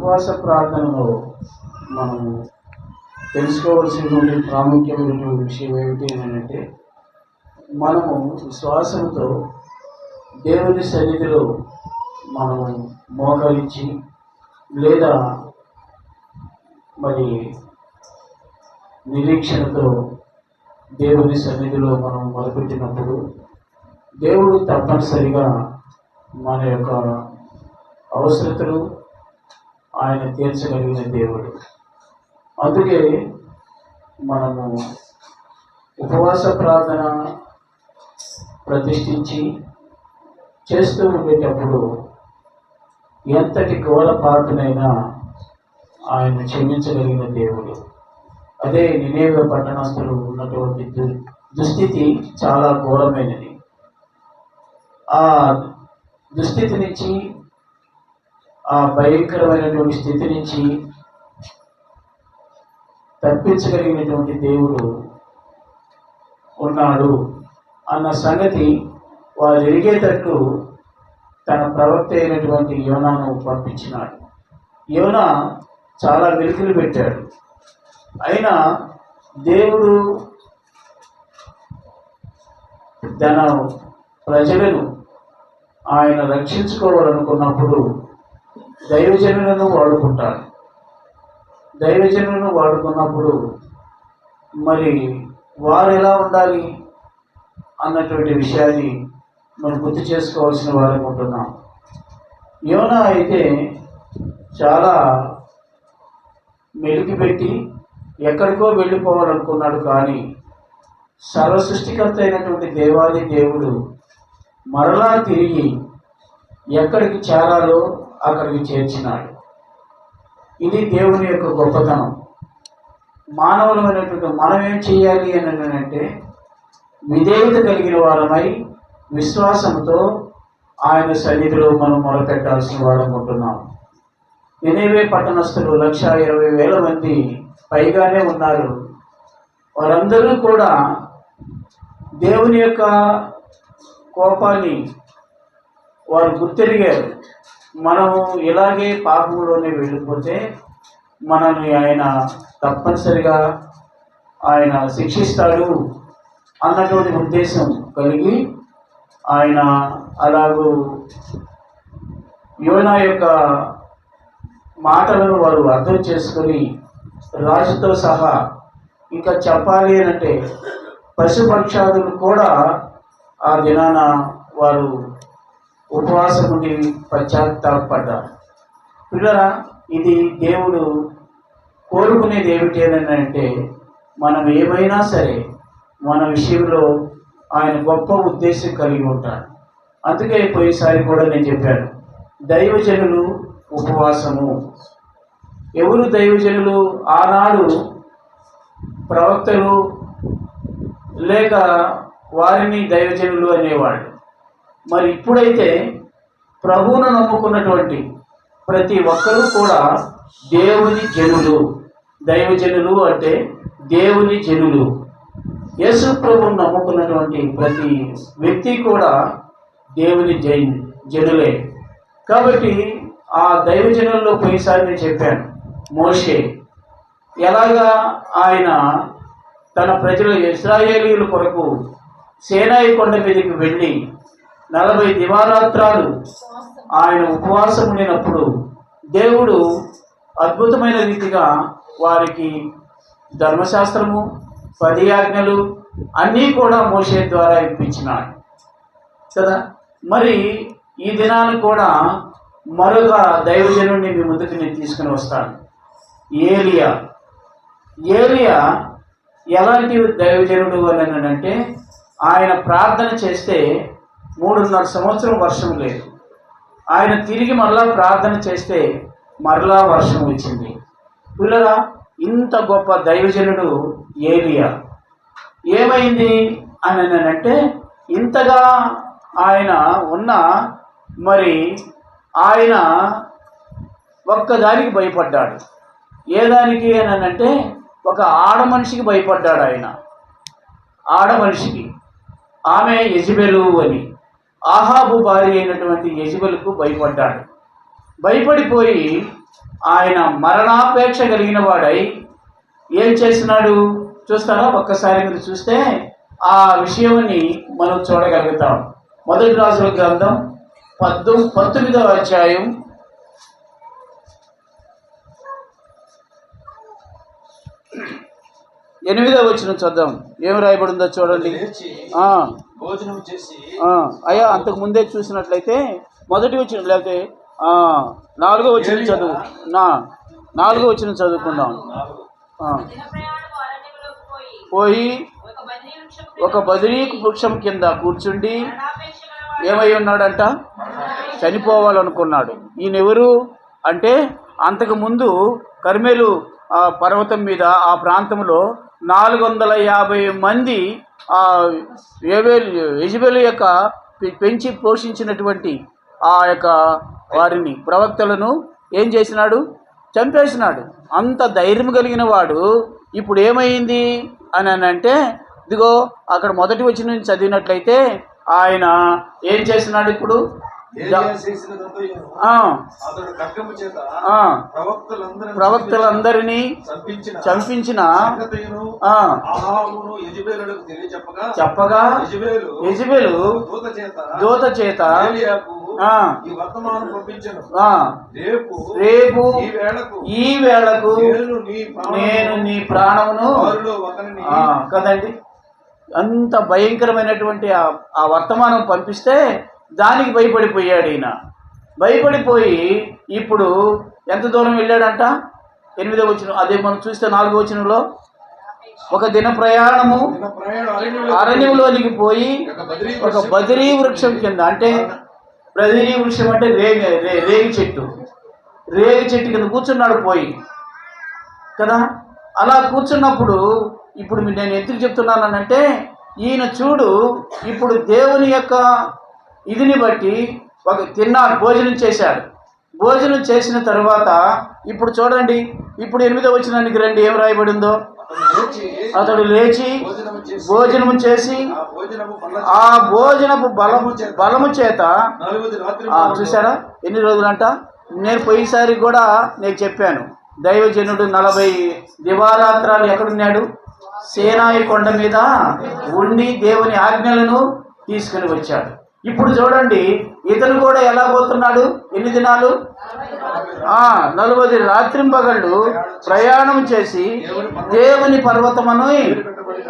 ఉపవాస ప్రార్థనలో మనము తెలుసుకోవాల్సినటువంటి ప్రాముఖ్యమైనటువంటి విషయం ఏమిటి అని అంటే మనము విశ్వాసంతో దేవుని సన్నిధిలో మనము మోకరించి లేదా మరి నిరీక్షణతో దేవుని సన్నిధిలో మనం మొదలుపెట్టినప్పుడు దేవుడు తప్పనిసరిగా మన యొక్క అవసరతలు ఆయన తీర్చగలిగిన దేవుడు. అందుకే మనము ఉపవాస ప్రార్థన ప్రతిష్ఠించి చేస్తూ ఉండేటప్పుడు ఎంతటి గోల పాటునైనా ఆయన క్షమించగలిగిన దేవుడు. అదే నినేవ పట్టణస్థులు ఉన్నటువంటి దు- దుస్థితి చాలా ఘోరమైనది. ఆ దుస్థితి నుంచి ఆ భయంకరమైనటువంటి స్థితి నుంచి తప్పించగలిగినటువంటి దేవుడు ఉన్నాడు అన్న సంగతి వారు ఎరిగేటట్టు తన ప్రవక్త అయినటువంటి యోనాను పంపించినాడు. యోనా చాలా వెలుకులు పెట్టాడు. అయినా దేవుడు తన ప్రజలను ఆయన రక్షించుకోవాలనుకున్నప్పుడు దైవజనులను వాడుకుంటాడు దైవజనులను వాడుకున్నప్పుడు మరి వారు ఎలా ఉండాలి అన్నటువంటి విషయాన్ని మనం గుర్తు చేసుకోవాల్సిన వారం ఉంటున్నాం. యోనా అయితే చాలా మెలికిపెట్టి ఎక్కడికో వెళ్ళిపోవాలనుకున్నాడు కానీ సర్వ సృష్టికర్త అయినటువంటి దేవాది దేవుడు మరలా తిరిగి ఎక్కడికి చేరాలో అక్కడికి చేర్చినాడు. ఇది దేవుని యొక్క గొప్పతనం. మానవులమైనటువంటి మనం ఏం చేయాలి అని అంటే విధేయత కలిగిన వారమై విశ్వాసంతో ఆయన సన్నిధిలో మనం మొరపెట్టాల్సిన వారం ఉంటున్నాం. నినేవే పట్టణస్థులు లక్ష ఇరవై వేల మంది పైగానే ఉన్నారు. వారందరూ కూడా దేవుని యొక్క కోపాన్ని వారు గుర్తెరిగారు. మనము ఇలాగే పాపంలోనే వెళ్ళిపోతే మనల్ని ఆయన తప్పనిసరిగా ఆయన శిక్షిస్తాడు అన్నటువంటి ఉద్దేశం కలిగి ఆయన అలాగూ యోనా యొక్క మాటలను వారు అర్థం చేసుకొని రాజుతో సహా ఇంకా చెప్పాలి అని అంటే పశుపక్షాదులు కూడా ఆ దినాన వారు ఉపవాసం ఉండి పశ్చాత్తాపడ్డారు పిల్లరా ఇది దేవుడు కోరుకునేది ఏమిటి అంటే మనం ఏమైనా సరే మన విషయంలో ఆయన గొప్ప ఉద్దేశం కలిగి ఉంటాడు. అందుకే పోయినసారి కూడా నేను చెప్పాను దైవజనులు ఉపవాసము. ఎవరు దైవజనులు? ఆనాడు ప్రవక్తలు లేక వారిని దైవజనులు అనేవాళ్ళు. మరి ఇప్పుడైతే ప్రభువును నమ్ముకున్నటువంటి ప్రతి ఒక్కరూ కూడా దేవుని జనులు దైవజనులు అంటే దేవుని జనులు. యేసు ప్రభువును నమ్ముకున్నటువంటి ప్రతి వ్యక్తి కూడా దేవుని జై జనులే. కాబట్టి ఆ దైవజనుల్లో పోయినసారి నేను చెప్పాను మోషే. ఎలాగా ఆయన తన ప్రజలు ఇస్రాయేలీల కొరకు సేనాయి కొండ మీదకి వెళ్ళి నలభై దివారాత్రాలు ఆయన ఉపవాసం ఉండినప్పుడు దేవుడు అద్భుతమైన రీతిగా వారికి ధర్మశాస్త్రము పది ఆజ్ఞలు అన్నీ కూడా మోసే ద్వారా ఇప్పించినాడు. కదా? మరి ఈ దినాన్ని కూడా మరొక దైవజనుడిని మీ ముందుకు నేను తీసుకుని వస్తాను. ఏలియా. ఏలియా ఎలాంటి దైవజనుడు అని అంటే ఆయన ప్రార్థన చేస్తే మూడున్నర సంవత్సరం వర్షం లేదు. ఆయన తిరిగి మరలా ప్రార్థన చేస్తే మరలా వర్షం వచ్చింది. పిల్లరా ఇంత గొప్ప దైవజనుడు ఏలియా. ఏమైంది అని అంటే ఇంతగా ఆయన ఉన్న మరి ఆయన ఒక్కదానికి భయపడ్డాడు. ఏ దానికి అని అంటే ఒక ఆడ మనిషికి భయపడ్డాడు ఆయన. ఆడ మనిషికి. ఆమె యజబెలు అని. ఆహాబు భార్య అయినటువంటి యజుబలకు భయపడ్డాడు. భయపడిపోయి ఆయన మరణాపేక్ష కలిగిన వాడై ఏం చేసినాడు చూస్తారా? ఒక్కసారి మీరు చూస్తే ఆ విషయాన్ని మనం చూడగలుగుతాం. మొదటి రాజుల గ్రంథం పద్దు పంతొమ్మిదవ అధ్యాయం ఎనిమిదవ వచ్చిన చూద్దాం. ఏం రాయబడిందో చూడండి. భోజనం చేసి అయ్యా అంతకు ముందే చూసినట్లయితే మొదటి వచ్చిన లేకపోతే నాలుగో వచ్చిన చదువు. నా నాలుగో వచ్చిన చదువుకుందాం. పోయి ఒక బదిరీ వృక్షం కింద కూర్చుండి ఏమై ఉన్నాడంట? చనిపోవాలనుకున్నాడు. ఈయన ఎవరు అంటే అంతకు ముందు కర్మేలు ఆ పర్వతం మీద ఆ ప్రాంతంలో నాలుగు వందల యాభై మంది ఆ ఏబేలు యొక్క పెంచి పోషించినటువంటి ఆ యొక్క వారిని ప్రవక్తలను ఏం చేసినాడు? చంపేసినాడు. అంత ధైర్యం కలిగిన వాడు ఇప్పుడు ఏమైంది? అని అని అంటే ఇదిగో అక్కడ మొదటి వచ్చిన నుంచి చదివినట్లయితే ఆయన ఏం చేసినాడు ఇప్పుడు? ప్రవక్తలందరినీ చంపించిన చెప్పగా యజబేలు దూత చేత రేపు రేపు ఈ వేళకు నేను నీ ప్రాణమును కదండి? అంత భయంకరమైనటువంటి ఆ వర్తమానం పంపిస్తే దానికి భయపడిపోయాడు ఈయన. భయపడిపోయి ఇప్పుడు ఎంత దూరం వెళ్ళాడంట? ఎనిమిదో వచ్చిన అదే మనం చూస్తే నాలుగో వచనంలో. ఒక దిన ప్రయాణము అరణ్యంలోనికి పోయి ఒక బదిరీ వృక్షం కింద అంటే బదిరీ వృక్షం అంటే రేగి రేగి చెట్టు. రేగి చెట్టు కింద కూర్చున్నాడు పోయి. కదా? అలా కూర్చున్నప్పుడు ఇప్పుడు నేను ఎందుకు చెప్తున్నానంటే ఈయన చూడు ఇప్పుడు దేవుని యొక్క ఇదిని బట్టి ఒక తిన్నాడు భోజనం చేశాడు. భోజనం చేసిన తర్వాత ఇప్పుడు చూడండి ఇప్పుడు ఎనిమిదో వచ్చినానికి రండి ఏం రాయబడిందో? అతడు లేచి భోజనము చేసి ఆ భోజనపు బలము బలము చేత చూసారా ఎన్ని రోజులంట? నేను పోయినసారి కూడా నేను చెప్పాను. దైవజనుడు నలభై దివారాత్రాలు ఎక్కడున్నాడు? సేనాయి కొండ మీద ఉండి దేవుని ఆజ్ఞలను తీసుకుని వచ్చాడు. ఇప్పుడు చూడండి ఇతను కూడా ఎలా పోతున్నాడు? ఎన్ని దినాలు? ఆ నలభై రాత్రింపగళ్ళు ప్రయాణం చేసి దేవుని పర్వతమను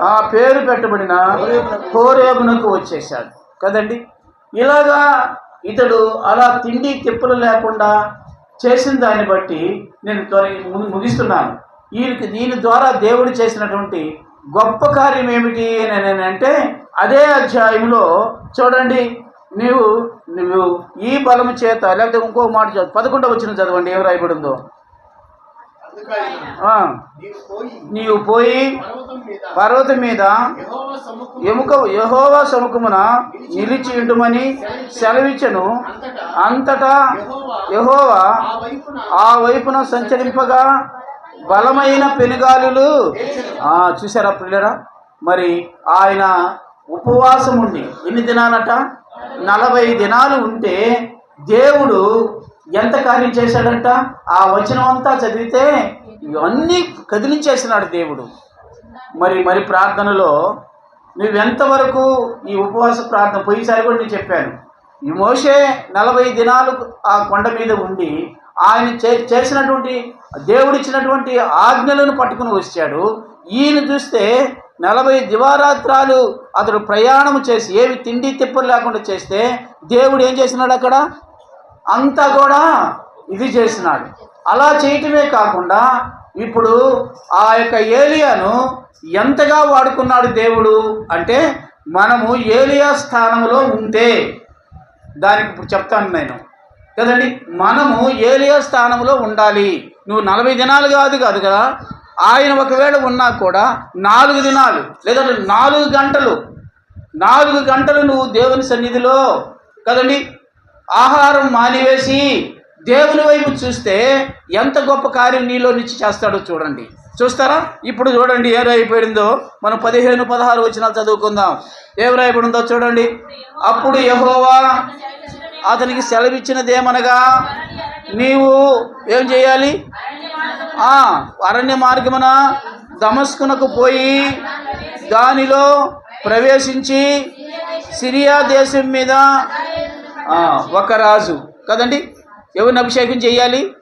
ఆ పేరు పెట్టబడిన కోరేగునకు వచ్చేసాడు కదండి? ఇలాగా ఇతడు అలా తిండి తిప్పలు లేకుండా చేసిన దాన్ని బట్టి నేను త్వర- ముగిస్తున్నాను. వీరికి దీని ద్వారా దేవుడు చేసినటువంటి గొప్ప కార్యం ఏమిటి అని నేను అంటే అదే అధ్యాయంలో చూడండి నీవు నువ్వు ఈ బలము చేత లేకపోతే ఇంకో మాట చదువు పదకొండవ వచ్చిన చదవండి ఏం రాయబడిందో? నీవు పోయి పర్వతం మీద ఎముక యహోవా సముఖమున నిలిచి ఉండుమని సెలవిచ్చను. అంతటా యెహోవా ఆ వైపున సంచరింపగా బలమైన పెనుగాలులు. చూసారా పిల్లరా మరి ఆయన ఉపవాసం ఉండి ఎన్ని దినాలట? నలభై దినాలు ఉంటే దేవుడు ఎంత కార్యం చేశాడంట? ఆ వచనం అంతా చదివితే ఇవన్నీ కదిలించేసినాడు దేవుడు. మరి మరి ప్రార్థనలో నువ్వెంతవరకు ఈ ఉపవాస ప్రార్థన? పోయిసారి కూడా నేను చెప్పాను. ఈ మోషే నలభై దినాలు ఆ కొండ మీద ఉండి ఆయన చే చేసినటువంటి దేవుడిచ్చినటువంటి ఆజ్ఞలను పట్టుకుని వచ్చాడు. ఈయన చూస్తే నలభై దివారాత్రాలు అతడు ప్రయాణం చేసి ఏవి తిండి తిప్పలు లేకుండా చేస్తే దేవుడు ఏం చేసినాడు అక్కడ? అంతా కూడా ఇది చేసినాడు. అలా చేయటమే కాకుండా ఇప్పుడు ఆ యొక్క ఏలియాను ఎంతగా వాడుకున్నాడు దేవుడు అంటే మనము ఏలియా స్థానంలో ఉంటే దానికి ఇప్పుడు చెప్తాను నేను. కదండి? మనము ఏలియా స్థానంలో ఉండాలి. నువ్వు నలభై దినాలు కాదు కాదు కదా ఆయన ఒకవేళ ఉన్నా కూడా నాలుగు దినాలు లేదంటే నాలుగు గంటలు నాలుగు గంటలు నువ్వు దేవుని సన్నిధిలో కదండి ఆహారం మానివేసి దేవుని వైపు చూస్తే ఎంత గొప్ప కార్యం నీలో నుంచి చేస్తాడో చూడండి. చూస్తారా? ఇప్పుడు చూడండి ఏ రాయిపోయిందో మనం పదిహేను పదహారు వచనాలు చదువుకుందాం. ఏం రాయబడిందో చూడండి. అప్పుడు యహోవా అతనికి సెలవిచ్చినదేమనగా నీవు ఏం చేయాలి? అరణ్య మార్గమున దమస్కునకు పోయి దానిలో ప్రవేశించి సిరియా దేశం మీద ఒక రాజు. కదండి? ఎవరిని అభిషేకం చేయాలి?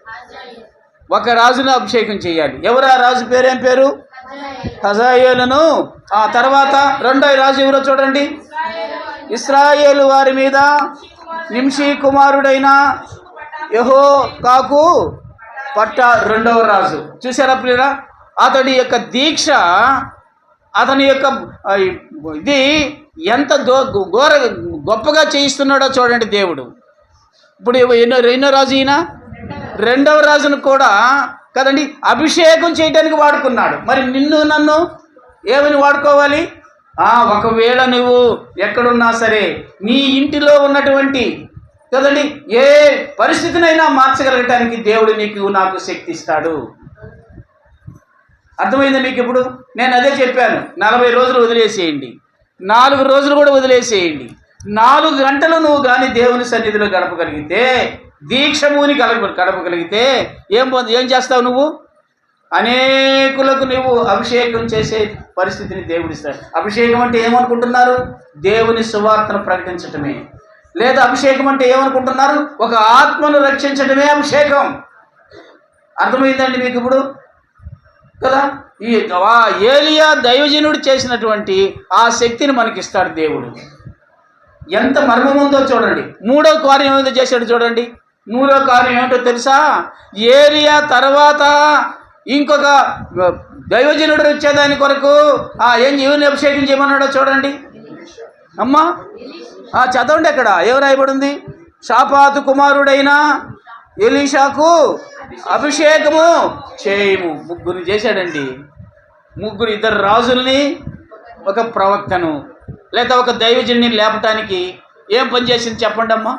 ఒక రాజును అభిషేకం చేయాలి. ఎవరు ఆ రాజు పేరేం? పేరు? హజాయేలును. ఆ తర్వాత రెండో రాజు ఎవరో చూడండి. ఇస్రాయేలు వారి మీద నింషి కుమారుడైన యహో కాకు పట్ట రెండవ రాజు. చూసారా ప్రియరా అతడి యొక్క దీక్ష అతని యొక్క ఇది ఎంత దో ఘోర గొప్పగా చేయిస్తున్నాడో చూడండి దేవుడు. ఇప్పుడు ఎన్నో ఎన్నో రాజు ఈయన? రెండవ రాజును కూడా కదండి అభిషేకం చేయడానికి వాడుకున్నాడు. మరి నిన్ను నన్ను ఏమని వాడుకోవాలి? ఒకవేళ నువ్వు ఎక్కడున్నా సరే నీ ఇంటిలో ఉన్నటువంటి కదండి? ఏ పరిస్థితినైనా మార్చగలగటానికి దేవుడు నీకు నాకు శక్తి ఇస్తాడు. అర్థమైంది మీకు ఇప్పుడు? నేను అదే చెప్పాను. నలభై రోజులు వదిలేసేయండి. నాలుగు రోజులు కూడా వదిలేసేయండి. నాలుగు గంటలు నువ్వు కానీ దేవుని సన్నిధిలో గడపగలిగితే దీక్షముని గడప గడపగలిగితే ఏం పొంది ఏం చేస్తావు నువ్వు? అనేకులకు నువ్వు అభిషేకం చేసే పరిస్థితిని దేవుడిస్తాడు అభిషేకం అంటే ఏమనుకుంటున్నారు? దేవుని సువార్తను ప్రకటించటమే. లేదా అభిషేకం అంటే ఏమనుకుంటున్నారు? ఒక ఆత్మను రక్షించడమే అభిషేకం. అర్థమైందండి మీకు ఇప్పుడు? కదా? ఈ ఏలియా దైవజనుడు చేసినటువంటి ఆ శక్తిని మనకిస్తాడు దేవుడు. ఎంత మర్మం ఉందో చూడండి. మూడో కార్యం ఏమిటో చేశాడు చూడండి. మూడో కార్యం ఏమిటో తెలుసా? ఏలియా తర్వాత ఇంకొక దైవజనుడు వచ్చేదాని కొరకు ఆ ఏం ఎవరిని అభిషేకం చేయమన్నాడో చూడండి. అమ్మా? చదవండి అక్కడ. ఎవరు రాయబడి ఉంది షాపాతు కుమారుడైన ఎలీషాకు అభిషేకము చేయము. ముగ్గురు చేశాడండి. ముగ్గురు ఇద్దరు రాజుల్ని ఒక ప్రవక్తను లేదా ఒక దైవజుని లేపటానికి ఏం పని చేసింది చెప్పండి అమ్మా.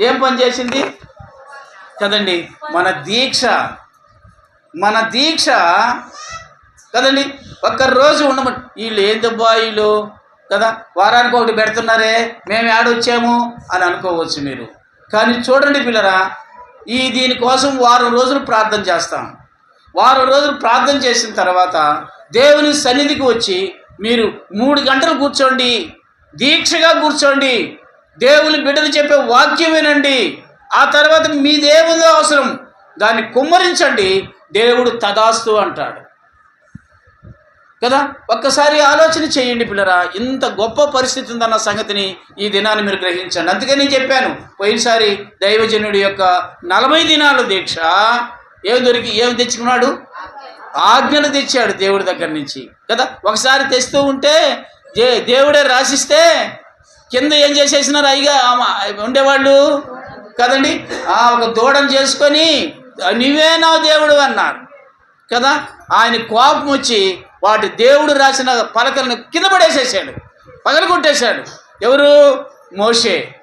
ఏం పని చేసింది? కదండి మన దీక్ష. మన దీక్ష. కదండి ఒక్క రోజు ఉండమని. వీళ్ళు ఏందబ్బా వీళ్ళు? కదా? వారానికి ఒకటి పెడుతున్నారే మేము ఆడొచ్చాము అని అనుకోవచ్చు మీరు. కానీ చూడండి పిల్లరా ఈ దీనికోసం వారం రోజులు ప్రార్థన చేస్తాం. వారం రోజులు ప్రార్థన చేసిన తర్వాత దేవుని సన్నిధికి వచ్చి మీరు మూడు గంటలు కూర్చోండి దీక్షగా కూర్చోండి దేవుని బిడ్డలు చెప్పే వాక్యం వినండి. ఆ తర్వాత మీదేముందో అవసరం? దాన్ని కుమ్మరించండి. దేవుడు తదాస్తు అంటాడు. కదా? ఒక్కసారి ఆలోచన చేయండి పిల్లరా. ఇంత గొప్ప పరిస్థితి ఉందన్న సంగతిని ఈ దినాన్ని మీరు గ్రహించండి. అందుకే నేను చెప్పాను పోయినసారి దైవజనుడి యొక్క నలభై దినాల దీక్ష. ఏం దొరికి ఏం తెచ్చుకున్నాడు? ఆజ్ఞలు తెచ్చాడు దేవుడి దగ్గర నుంచి. కదా? ఒకసారి తెస్తూ ఉంటే దే దేవుడే రాసిస్తే కింద ఏం చేసేసినారు అయ్యగా? ఉండేవాళ్ళు? కదండి? ఆ ఒక దూడను చేసుకొని నువ్వే నా దేవుడు అన్నారు. కదా? ఆయన కోపం వచ్చి వాటి దేవుడు రాసిన పలకలను కింద పడేసేసాడు పగలగొట్టేశాడు. ఎవరు? మోషే.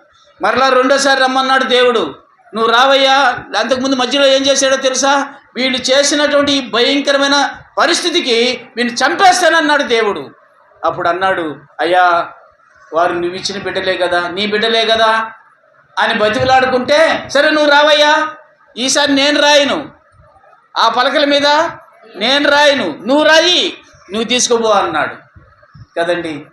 మరలా రెండోసారి రమ్మన్నాడు దేవుడు. నువ్వు రావయ్యా అంతకుముందు మధ్యలో ఏం చేశాడో తెలుసా? వీళ్ళు చేసినటువంటి ఈ భయంకరమైన పరిస్థితికి వీళ్ళు చంపేస్తానన్నాడు దేవుడు. అప్పుడు అన్నాడు అయ్యా వారు నువ్వు ఇచ్చిన బిడ్డలే కదా నీ బిడ్డలే కదా అని బతుకులాడుకుంటే సరే నువ్వు రావయ్యా ఈసారి నేను రాయను. ఆ పలకల మీద నేను రాయను. నువ్వు రాయి. నువ్వు తీసుకుపో అన్నాడు. కదండి?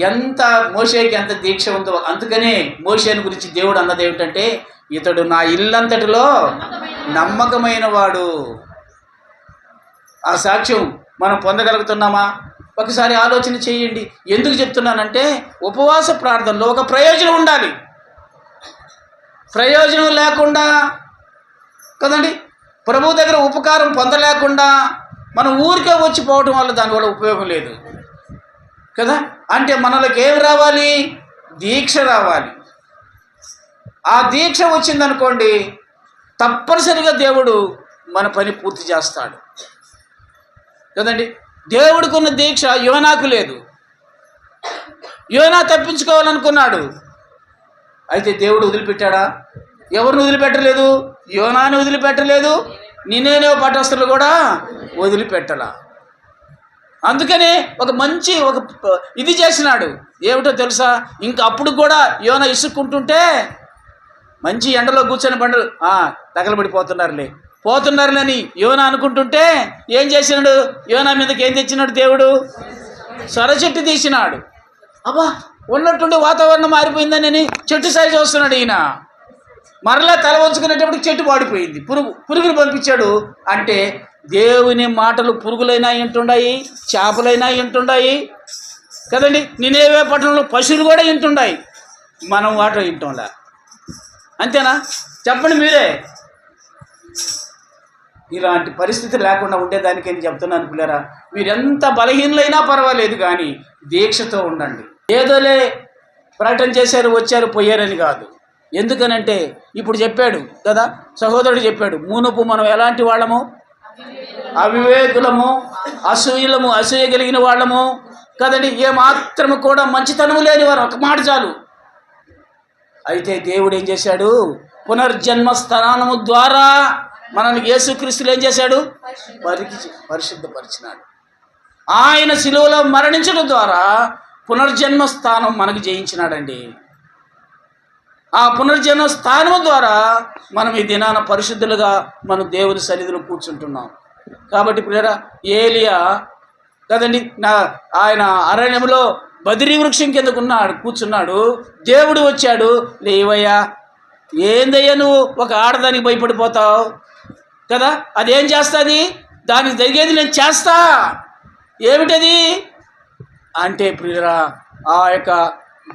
ఎంత మోషేకి ఎంత దీక్ష ఉందో అందుకనే మోషేని గురించి దేవుడు అన్నది ఏమిటంటే ఇతడు నా ఇల్లంతటిలో నమ్మకమైన వాడు ఆ సాక్ష్యం మనం పొందగలుగుతున్నామా? ఒకసారి ఆలోచన చేయండి. ఎందుకు చెప్తున్నానంటే ఉపవాస ప్రార్థనలో ఒక ప్రయోజనం ఉండాలి. ప్రయోజనం లేకుండా కదండి? ప్రభు దగ్గర ఉపకారం పొందలేకుండా మనం ఊరికే వచ్చి పోవటం వల్ల దానివల్ల ఉపయోగం లేదు. కదా? అంటే మనలోకి ఏం రావాలి? దీక్ష రావాలి. ఆ దీక్ష వచ్చిందనుకోండి తప్పనిసరిగా దేవుడు మన పని పూర్తి చేస్తాడు. కదండి? దేవుడికున్న దీక్ష యోనాకు లేదు. యోనా తప్పించుకోవాలనుకున్నాడు. అయితే దేవుడు వదిలిపెట్టాడా? ఎవరిని వదిలిపెట్టలేదు? యోనాని వదిలిపెట్టలేదు? నిన్నేనే పట్టస్తులు కూడా వదిలిపెట్టలా. అందుకనే ఒక మంచి ఒక ఇది చేసినాడు. ఏమిటో తెలుసా? ఇంకా అప్పుడు కూడా యోన ఇసుక్కుంటుంటే మంచి ఎండలో కూర్చొని పండు తగలబడిపోతున్నారులే. పోతున్నారులని యోన అనుకుంటుంటే ఏం చేసినాడు? యోనా మీదకి ఏం తెచ్చినాడు దేవుడు? సొర చెట్టు తీసినాడు. అబ్బా ఉన్నట్టుండి వాతావరణం మారిపోయిందని చెట్టు సైజు వస్తున్నాడు ఈయన. మరలా తల వంచుకునేటప్పుడు చెట్టు వాడిపోయింది. పురుగు పురుగులు పంపించాడు అంటే దేవుని మాటలు పురుగులైనా వింటుండాయి చేపలైనా వింటుండాయి. కదండి? నేనేవే పట్టణంలో పశువులు కూడా వింటుండాయి. మనం వాటర్ వింటుండా? అంతేనా? చెప్పండి మీరే. ఇలాంటి పరిస్థితి లేకుండా ఉండేదానికి అని చెప్తున్నాను పిల్లరా. మీరెంత బలహీనులైనా పర్వాలేదు కానీ దీక్షతో ఉండండి. ఏదోలే ప్రకటన చేశారు వచ్చారు పోయారని కాదు. ఎందుకనంటే ఇప్పుడు చెప్పాడు కదా సహోదరుడు చెప్పాడు మూనపు మనం ఎలాంటి వాళ్ళము? అవివేకులము అసూయలము అసూయ కలిగిన వాళ్ళము కదండి. ఏమాత్రము కూడా మంచితనము లేని వారు ఒక మాట చాలు. అయితే దేవుడు ఏం చేశాడు? పునర్జన్మ స్థానము ద్వారా మనల్ని యేసుక్రీస్తులు ఏం చేశాడు? పరిచి పరిశుద్ధపరిచినాడు. ఆయన శిలువలో మరణించడం ద్వారా పునర్జన్మ స్థానం మనకు జయించినాడండి. ఆ పునర్జన్మ స్థానం ద్వారా మనం ఈ దినాన పరిశుద్ధులుగా మనం దేవుని సన్నిధిలో కూర్చుంటున్నాం. కాబట్టి ప్రియరా ఏలియా కదండి నా ఆయన అరణ్యంలో బదిరి వృక్షం కిందకున్నాడు కూర్చున్నాడు. దేవుడు వచ్చాడు. లేవయ్యా ఏందయ్యా నువ్వు? ఒక ఆడదానికి భయపడిపోతావు కదా? అదేం చేస్తుంది? దానికి జరిగేది నేను చేస్తా. ఏమిటది? అంటే ప్రియురా ఆ యొక్క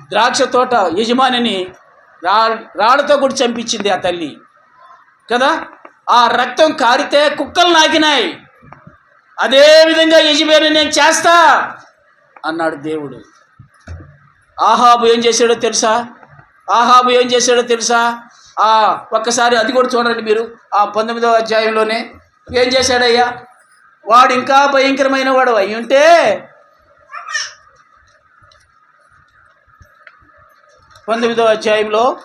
ద్రాక్ష తోట యజమానిని రా రాళ్ళతో కూడా చంపించింది ఆ తల్లి. కదా? ఆ రక్తం కారితే కుక్కలు నాకినాయి. అదే విధంగా యజమాని నేను చేస్తా అన్నాడు దేవుడు. ఆహాబు ఏం చేశాడో తెలుసా? ఆహాబు ఏం చేశాడో తెలుసా? ఆ ఒక్కసారి అది కూడా చూడండి మీరు ఆ పంతొమ్మిదవ అధ్యాయంలోనే. ఏం చేశాడయ్యా? వాడు ఇంకా భయంకరమైన వాడు అయి ఉంటే పంతొమ్మిదవ అధ్యాయంలో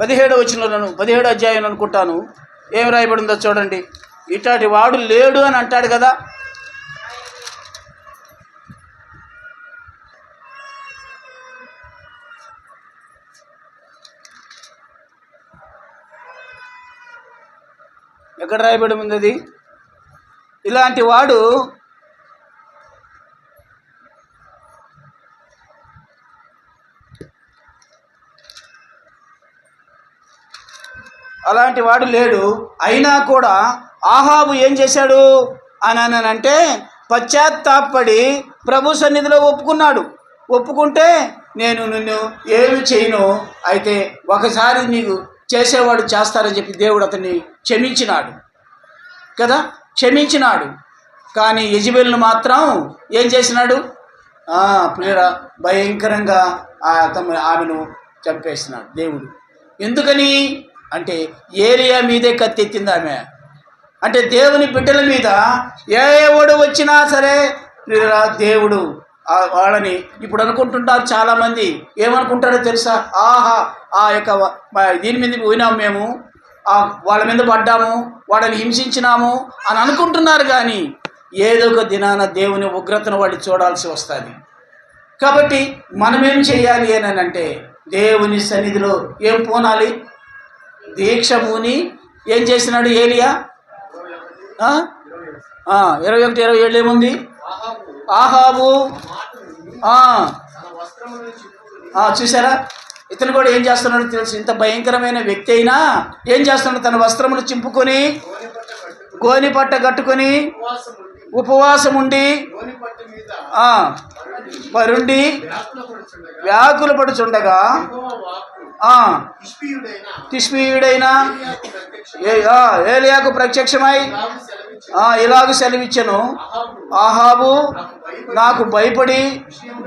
పదిహేడవ వచ్చిన పదిహేడో అధ్యాయం అనుకుంటాను. ఏం రాయబడిందో చూడండి. ఇట్లాంటి వాడు లేడు అని అంటాడు కదా. ఎక్కడ రాయబడి ఉంది అది? ఇలాంటి వాడు అలాంటి వాడు లేడు. అయినా కూడా ఆహాబు ఏం చేశాడు? అని అంటే పశ్చాత్తాపడి ప్రభు సన్నిధిలో ఒప్పుకున్నాడు. ఒప్పుకుంటే నేను నిన్ను ఏమి చేయను. అయితే ఒకసారి నీకు చేసేవాడు చేస్తారని చెప్పి దేవుడు అతన్ని క్షమించినాడు. కదా? క్షమించినాడు. కానీ యజబెల్ను మాత్రం ఏం చేసినాడు? పిల్లరా భయంకరంగా ఆ తమ ఆమెను చంపేసినాడు దేవుడు. ఎందుకని? అంటే ఏరియా మీదే కత్తెత్తింది ఆమె అంటే దేవుని బిడ్డల మీద ఏ ఎవడు వచ్చినా సరే దేవుడు వాళ్ళని ఇప్పుడు అనుకుంటుంటారు చాలామంది. ఏమనుకుంటారో తెలుసా? ఆహా ఆ యొక్క దీని మీద పోయినాము మేము. వాళ్ళ మీద పడ్డాము వాళ్ళని హింసించినాము అని అనుకుంటున్నారు కానీ ఏదో ఒక దినాన దేవుని ఉగ్రతను వాళ్ళు చూడాల్సి వస్తుంది. కాబట్టి మనమేం చేయాలి అని అంటే దేవుని సన్నిధిలో ఏం పోనాలి? దీక్ష పూని ఏం చేసినాడు ఏలియా? ఇరవై ఒకటి ఇరవై ఏళ్ళు ఏముంది? ఆహాబు. చూసారా ఇతను కూడా ఏం చేస్తున్నాడో తెలుసు. ఇంత భయంకరమైన వ్యక్తి అయినా ఏం చేస్తున్నాడు? తన వస్త్రములు చింపుకొని గోని పట్ట కట్టుకొని ఉపవాసం ఉండి వరుండి వ్యాకులు పడుచుండగా తిష్మీయుడైన ఏలియాకు ప్రత్యక్షమై ఇలాగ సెలవిచ్చను. ఆహాబు నాకు భయపడి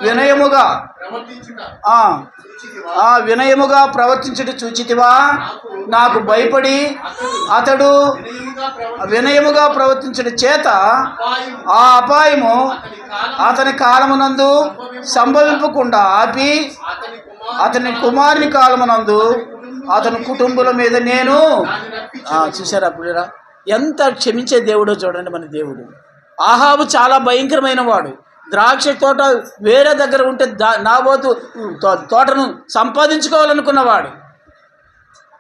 వినయముగా ఆ, వినయముగా ప్రవర్తించుట చూచితివా? నాకు భయపడి అతడు వినయముగా ప్రవర్తించిన చేత ఆ అపాయము అతని కాలమునందు సంభవింపకుండా ఆపి అతని కుమారుని కాలమునందు అతని కుటుంబుల మీద నేను చూశారా చూసారా ఎంత క్షమించే దేవుడో చూడండి మన దేవుడు. ఆహాబు చాలా భయంకరమైన వాడు. ద్రాక్ష తోట వేరే దగ్గర ఉంటే దా నాబోతు తోటను సంపాదించుకోవాలనుకున్నవాడు.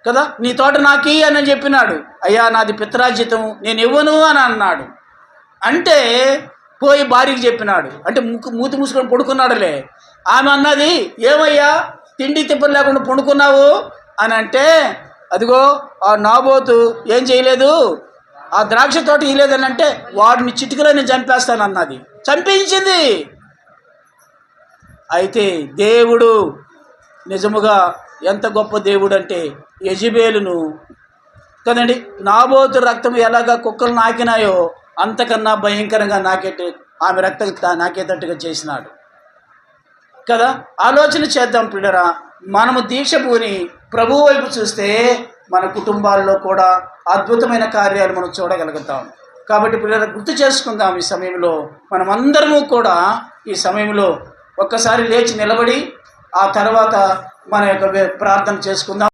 కదా? నీ తోట నాకి అని చెప్పినాడు. అయ్యా నాది పిత్రాజితం నేను ఇవ్వను అని అన్నాడు. అంటే పోయి భార్యకి చెప్పినాడు. అంటే ముక్కు మూతి మూసుకొని పడుకున్నాడులే. ఆమె అన్నది ఏమయ్యా తిండి తిప్పలు లేకుండా పండుకున్నావు? అని అంటే అదిగో ఆ నాబోతు ఏం చేయలేదు? ఆ ద్రాక్ష తోట ఇయ్యలేదని అంటే వాడిని చిటికలని చంపేస్తానన్నది. చంపించింది. అయితే దేవుడు నిజముగా ఎంత గొప్ప దేవుడు అంటే యజబేలును. కదండి నాబోతు రక్తం ఎలాగా కుక్కలు నాకినాయో అంతకన్నా భయంకరంగా నాకేట ఆమె రక్తం నాకేటట్టుగా చేసినాడు. కదా ఆలోచన చేద్దాం పిల్లరా. మనము దీక్ష పూని ప్రభు వైపు చూస్తే మన కుటుంబాల్లో కూడా అద్భుతమైన కార్యాలు మనం చూడగలుగుతాం. కాబట్టి పిల్లలకు గుర్తు చేసుకుందాం ఈ సమయంలో. మనమందరము కూడా ఈ సమయంలో ఒక్కసారి లేచి నిలబడి ఆ తర్వాత మన యొక్క ప్రార్థన చేసుకుందాం.